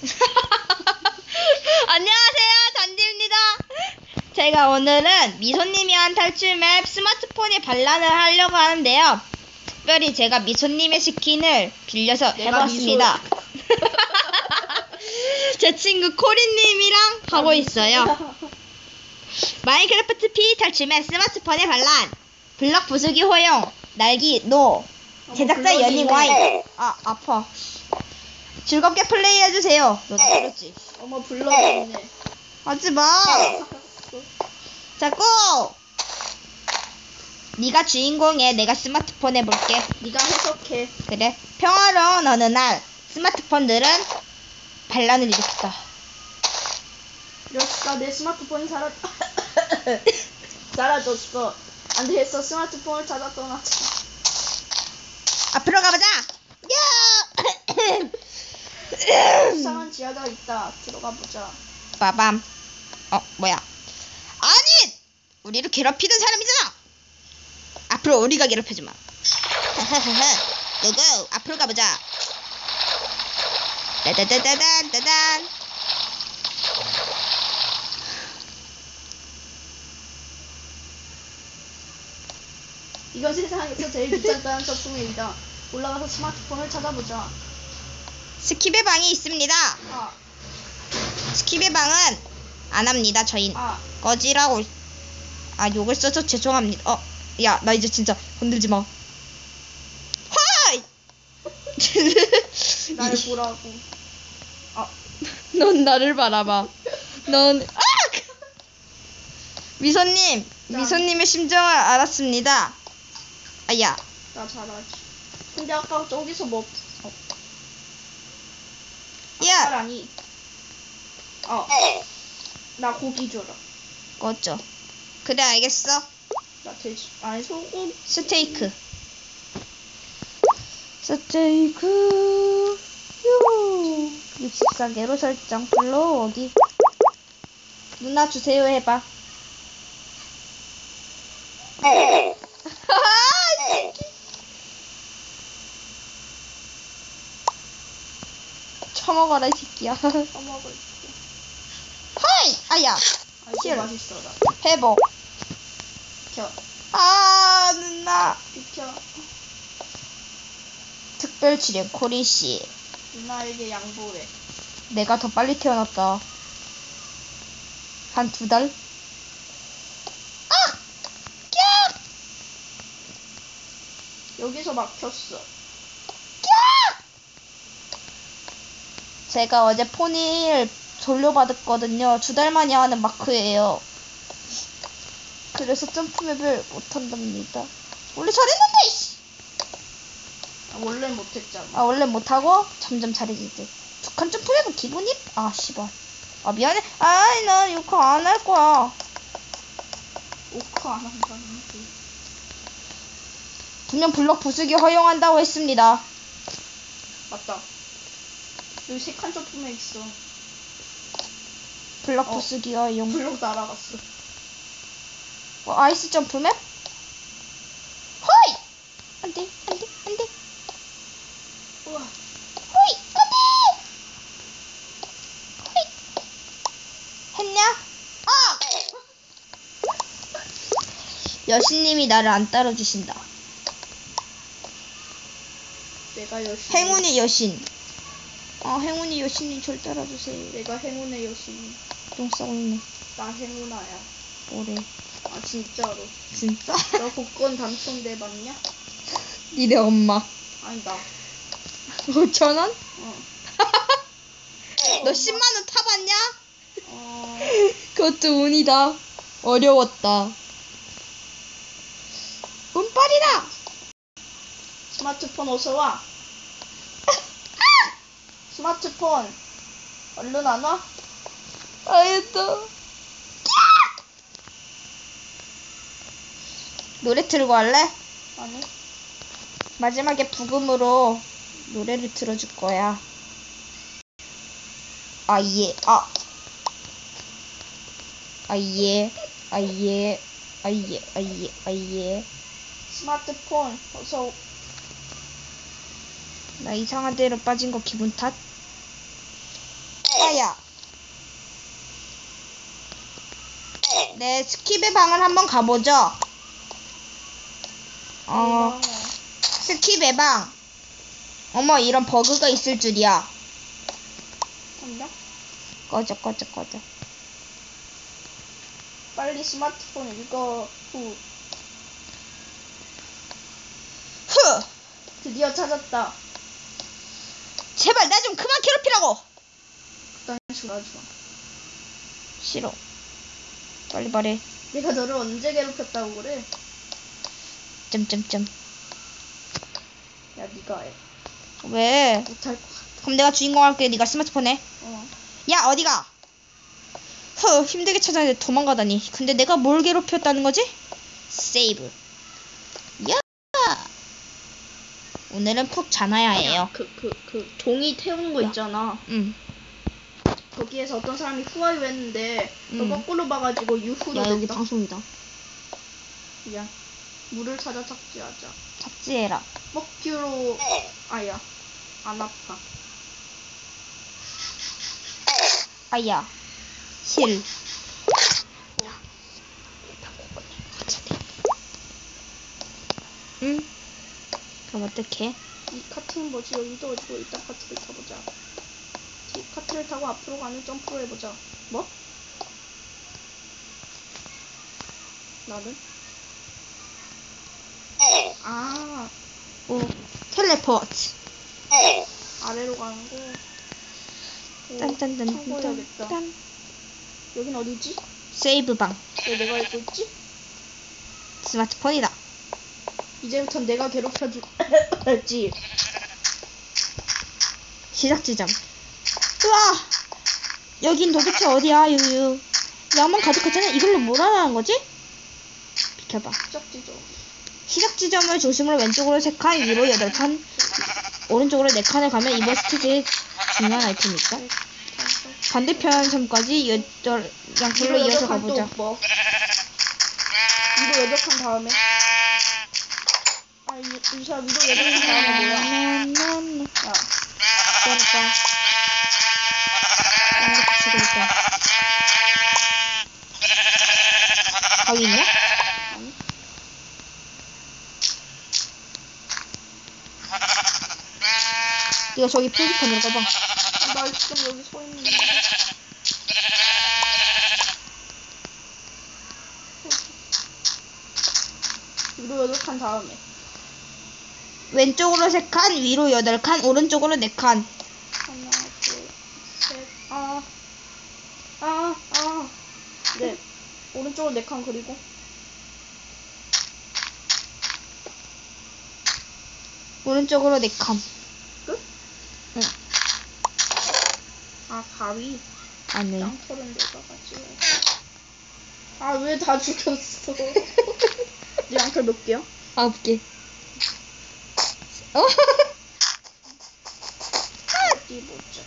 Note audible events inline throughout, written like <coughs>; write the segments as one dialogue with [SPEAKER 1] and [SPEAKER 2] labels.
[SPEAKER 1] <laughs> 안녕하세요, 잔디입니다. 제가 오늘은 미소님이 한 탈출 맵 스마트폰에 반란을 하려고 하는데요. 특별히 제가 미소님의 스킨을 빌려서 해봤습니다. <laughs> 제 친구 코리님이랑 하고 있어요. <laughs> 마인크래프트 P 탈출 맵 스마트폰에 반란. 블럭 부수기 허용. 날기 노. 제작자
[SPEAKER 2] 블럭이
[SPEAKER 1] 연인. 와이. 아 아파. 즐겁게 플레이해주세요. 너도 그렇지.
[SPEAKER 2] 어머 불러있네.
[SPEAKER 1] 하지 마. 자, 고! 네가 주인공에 내가 스마트폰 해볼게.
[SPEAKER 2] 네가 해석해.
[SPEAKER 1] 그래. 평화로운 어느 날 스마트폰들은 반란을 일으켰다.
[SPEAKER 2] 역사 내 스마트폰이 사라 <coughs> 사라졌어. 안 되겠어. 스마트폰을 찾아 떠나자.
[SPEAKER 1] 앞으로 가보자. 야!
[SPEAKER 2] 지하가 있다. 들어가 보자.
[SPEAKER 1] 빠밤. 어, 뭐야? 아니! 우리를 괴롭히던 사람이잖아. 앞으로 우리가 괴롭혀주마. 고고 앞으로 가보자. 따다다다단 따단.
[SPEAKER 2] 이건 세상에서 제일 귀찮다는 작품입니다. 올라가서 스마트폰을 찾아보자.
[SPEAKER 1] 스킵의 방이 있습니다.
[SPEAKER 2] 아,
[SPEAKER 1] 스킵의 방은 안 합니다. 저희
[SPEAKER 2] 아,
[SPEAKER 1] 꺼지라고. 아 욕을 써서 죄송합니다. 어, 야 나 이제 진짜 건들지 마. 화이! <laughs>
[SPEAKER 2] 날 보라고.
[SPEAKER 1] 넌 나를 바라봐. 넌 아! 미소님, 미소님의 심정을 알았습니다. 아야,
[SPEAKER 2] 나 잘하지. 근데 아까 저기서 뭐, 어,
[SPEAKER 1] 야,
[SPEAKER 2] 아니. 어, 나 고기 줘라.
[SPEAKER 1] 꺼져. 그래 알겠어.
[SPEAKER 2] 나 돼지, 아니 소고기.
[SPEAKER 1] 스테이크. 스테이크. 유. 64개로 설정. 불러 어디? 누나 주세요 해봐. <laughs> 처먹어라 이 새끼야.
[SPEAKER 2] 써먹을.
[SPEAKER 1] 허이! 아야.
[SPEAKER 2] 아, 이거
[SPEAKER 1] 싫어.
[SPEAKER 2] 맛있어라.
[SPEAKER 1] 회복.
[SPEAKER 2] 비켜,
[SPEAKER 1] 아 누나.
[SPEAKER 2] 비켜.
[SPEAKER 1] 특별 치료 코린 씨.
[SPEAKER 2] 누나에게 양보해.
[SPEAKER 1] 내가 더 빨리 태어났다. 한 두 달? 아! 꺄!
[SPEAKER 2] 여기서 막혔어.
[SPEAKER 1] 제가 어제 포니를 돌려받았거든요. 두 달 만에 하는 마크예요. 그래서 점프맵을 못한답니다. 원래 잘했는데, 이씨!
[SPEAKER 2] 아, 원래 못했잖아.
[SPEAKER 1] 아, 원래 못하고 점점 잘해지지. 두칸 점프맵은 기본이? 아, 씨발. 아, 미안해. 아이, 나욕안할 거야.
[SPEAKER 2] 오크 안 한다는 게.
[SPEAKER 1] 분명 블럭 부수기 허용한다고 했습니다.
[SPEAKER 2] 맞다. 여기 세칸 점프맨 있어.
[SPEAKER 1] 블럭
[SPEAKER 2] 어.
[SPEAKER 1] 부수기 허용.
[SPEAKER 2] 블록 날아갔어.
[SPEAKER 1] 어, 아이스 점프맵? 호이! 안 돼, 안 돼, 안 돼.
[SPEAKER 2] 우와.
[SPEAKER 1] 호이! 안 돼! 호이! 했냐? 아! 여신님이 나를 안 따라주신다.
[SPEAKER 2] 내가 여신.
[SPEAKER 1] 행운의 여신. 아, 행운의 여신님 절 따라주세요.
[SPEAKER 2] 내가 행운의 여신.
[SPEAKER 1] 똥 싸우네.
[SPEAKER 2] 나 행운아야.
[SPEAKER 1] 뭐래.
[SPEAKER 2] 아 진짜로.
[SPEAKER 1] 진짜? <laughs>
[SPEAKER 2] 너 복권 당첨돼 봤냐?
[SPEAKER 1] 니네 엄마.
[SPEAKER 2] 아니 나.
[SPEAKER 1] 5천 원?
[SPEAKER 2] 어. <laughs>
[SPEAKER 1] 너 10만 원 타봤냐?
[SPEAKER 2] 어.
[SPEAKER 1] 그것도 운이다. 어려웠다. 운빨이다!
[SPEAKER 2] 스마트폰 어서 와. 스마트폰. 얼른 안 와?
[SPEAKER 1] 알겠다. 노래 틀고 할래?
[SPEAKER 2] 아니.
[SPEAKER 1] 마지막에 부금으로 노래를 틀어줄 거야. 아, 예, 아. 아, 예, 아, 예, 아, 예, 아, 예, 아, 예.
[SPEAKER 2] 스마트폰 어서
[SPEAKER 1] 나 이상한 데로 빠진 거 기분 탓? 야야야야야야. 네, 스킵의 방을 한번 가보죠. 어, 스킵의 방. 어머, 이런 버그가 있을 줄이야. 꺼져, 꺼져, 꺼져.
[SPEAKER 2] 빨리 스마트폰 읽어. 후.
[SPEAKER 1] 후!
[SPEAKER 2] 드디어 찾았다.
[SPEAKER 1] 제발 나 좀 그만 괴롭히라고!
[SPEAKER 2] 식으로 하지 마.
[SPEAKER 1] 싫어. 빨리 말해.
[SPEAKER 2] 내가 너를 언제 괴롭혔다고 그래?
[SPEAKER 1] 점점점.
[SPEAKER 2] 야, 네가 해.
[SPEAKER 1] 왜?
[SPEAKER 2] 못할 것 같아.
[SPEAKER 1] 그럼 내가 주인공 할게. 네가 스마트폰 해.
[SPEAKER 2] 어.
[SPEAKER 1] 야, 어디가? 허, 힘들게 찾았는데 도망가다니. 근데 내가 뭘 괴롭혔다는 거지? 세이브. 야! 오늘은 푹 자나야 해요.
[SPEAKER 2] 그, 그, 그, 종이 태우는 거
[SPEAKER 1] 야.
[SPEAKER 2] 있잖아.
[SPEAKER 1] 응.
[SPEAKER 2] 거기에서 어떤 사람이 후아유 했는데, 너
[SPEAKER 1] 음.
[SPEAKER 2] 거꾸로 봐가지고 유후로
[SPEAKER 1] 야, 여기
[SPEAKER 2] 됐다.
[SPEAKER 1] 방송이다.
[SPEAKER 2] 미안. 물을 찾아 삭제하자.
[SPEAKER 1] 삭제해라.
[SPEAKER 2] 먹큐로, 아야. 안 아파.
[SPEAKER 1] 아야. 실. 응? 그럼 어떡해?
[SPEAKER 2] 이 카트는 뭐지? 여기도 어디고 일단 카트를 타보자. 이 카트를 타고 앞으로 가는 점프를 해보자. 뭐? 나는? 아,
[SPEAKER 1] 오, 텔레포트.
[SPEAKER 2] 아래로 가는 거. 오. 참고해야겠다.
[SPEAKER 1] 딴.
[SPEAKER 2] 여긴 어디지?
[SPEAKER 1] 세이브 방.
[SPEAKER 2] 왜 내가 알고 있지?
[SPEAKER 1] 스마트폰이다.
[SPEAKER 2] 이제부턴 내가 괴롭혀줄지. <laughs>
[SPEAKER 1] 시작 지점. 우와! 여긴 도대체 어디야, 유유. 양만 가득했잖아. 이걸로 뭘 하라는 거지? 비켜봐. 시작 지점을 중심으로 왼쪽으로 3칸, 위로 8칸, 오른쪽으로 4칸을 가면 이번 스테이지의 중요한 아이템이 있다. 반대편 점까지 여덟 양쪽으로 이어서 가보자.
[SPEAKER 2] 뭐? 위로 여덟 칸 다음에. 아, 이, 이 사람 위로 여덟 칸 다음에 뭐야? 야,
[SPEAKER 1] 그러니까. 치고 있다. 거기 있냐?
[SPEAKER 2] 아니.
[SPEAKER 1] 이거 저기 표지판으로 가봐.
[SPEAKER 2] 아, 나 지금 여기 서 있는데. 위로 여덟 칸 다음에.
[SPEAKER 1] 왼쪽으로 3칸, 위로 8칸, 오른쪽으로 4칸.
[SPEAKER 2] 하나, 둘, 셋, 아, 아, 아. 네. 오른쪽으로 네 칸 그리고.
[SPEAKER 1] 오른쪽으로 4칸.
[SPEAKER 2] 끝?
[SPEAKER 1] 응.
[SPEAKER 2] 아, 가위.
[SPEAKER 1] 아니.
[SPEAKER 2] 양털은 내가 가지. 아, 왜 다 죽였어? <laughs> 네 양털 몇 개야?
[SPEAKER 1] 아홉 개. 어? <laughs>
[SPEAKER 2] 어디 보자.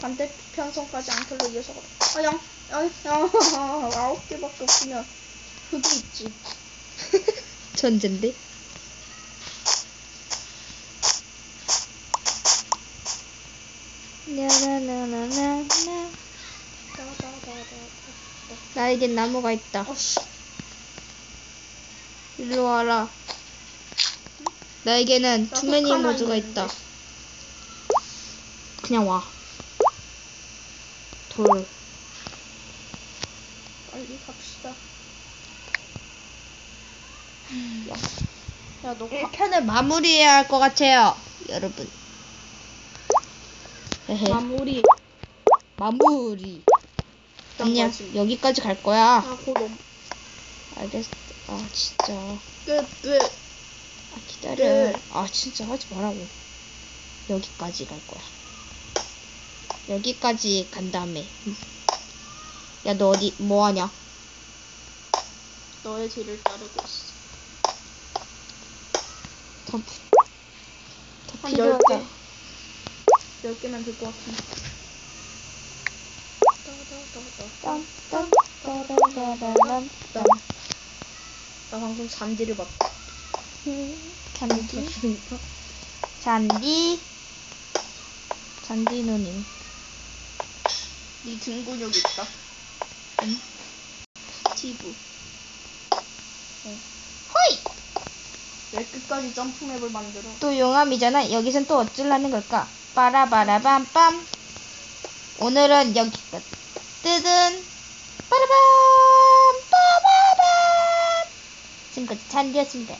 [SPEAKER 2] 반대 편 선까지 양털로 이어서 가. 아, 양, 아, 양, 아홉 개밖에 없으면 흙이 있지. <laughs>
[SPEAKER 1] 나나나나나
[SPEAKER 2] 따다다다다.
[SPEAKER 1] 나에겐 나무가 있다.
[SPEAKER 2] 어씨,
[SPEAKER 1] 일로 와라. 나에게는
[SPEAKER 2] 하나
[SPEAKER 1] 모드가. 있다. 그냥 와. 돌.
[SPEAKER 2] 빨리 갑시다. 야, 너 가.
[SPEAKER 1] 1편을 마무리해야 할 것 같아요. 여러분.
[SPEAKER 2] 마무리.
[SPEAKER 1] 마무리. 아니야. 여기까지 갈 거야.
[SPEAKER 2] 아, 고 넘.
[SPEAKER 1] 알겠어. 아, 진짜.
[SPEAKER 2] 끝, 끝.
[SPEAKER 1] 아, 기다려.
[SPEAKER 2] 네.
[SPEAKER 1] 아, 진짜 하지 말라고. 여기까지 갈 거야. 여기까지 간 다음에. 야, 너 어디, 뭐 하냐?
[SPEAKER 2] 너의 뒤를 따르고 있어.
[SPEAKER 1] 더, 부-
[SPEAKER 2] 더한
[SPEAKER 1] 필요하다.
[SPEAKER 2] 10개. 10개면 될 것 같은데.
[SPEAKER 1] 딴, 딴, 따라라라란, 딴.
[SPEAKER 2] 나 방금 잔디를 봤다.
[SPEAKER 1] 음, 잔디. 잔디. 잔디 누님.
[SPEAKER 2] 네 등 근육 있다.
[SPEAKER 1] 응?
[SPEAKER 2] 스티브.
[SPEAKER 1] 허이!
[SPEAKER 2] 왜 끝까지 점프맵을 만들어?
[SPEAKER 1] 또 용암이잖아. 여기선 또 어쩌려는 걸까? 빠라바라밤빰. 오늘은 여기까지. 뜨든 빠라밤 빠바밤. 지금까지 잔디였습니다.